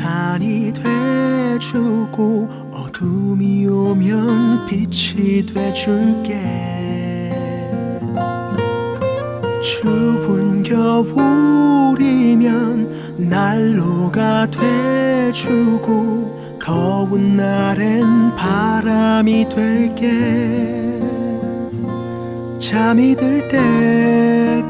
우산이 돼주고 어둠이 오면 빛이 돼줄게. 추운 겨울이면 난로가 돼주고 더운 날엔 바람이 될게. 잠이 들때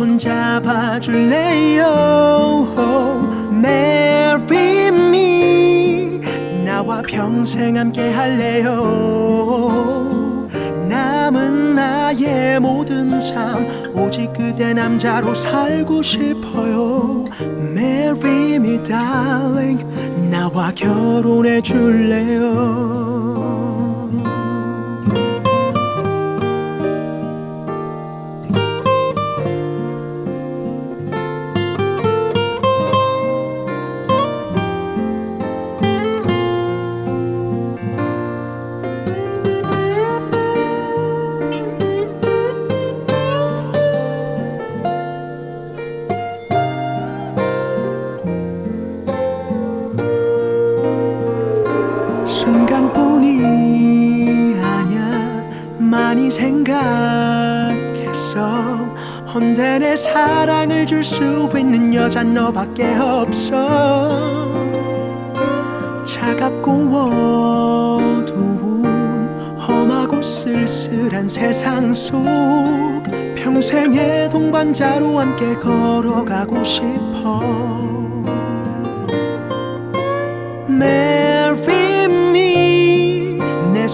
손 잡아줄래요? Marry me. 나와 평생 함께 할래요? 남은 나의 모든 삶 오직 그대 남자로 살고 싶어요. Marry me darling. 나와 결혼해 줄래요 생각했어. 헌데 내 사랑을 줄 수 있는 여잔 너밖에 없어. 차갑고 어두운 험하고 쓸쓸한 세상 속 평생의 동반자로 함께 걸어가고 싶어. 내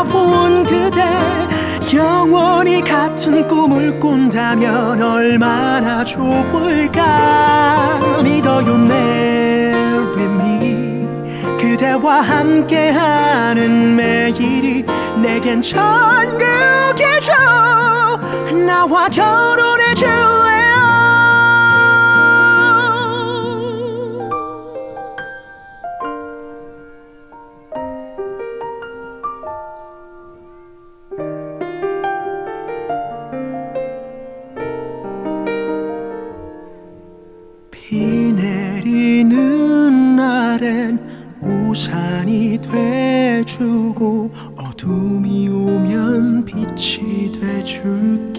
아름다운 그대 영원히 같은 꿈을 꾼다면 얼마나 좋을까? 믿어요 Marry me 그대와 함께하는 매일이 내겐 천국이죠. 나와 결혼해 줄래 날엔 우산이 돼주고 어둠이 오면 빛이 돼줄게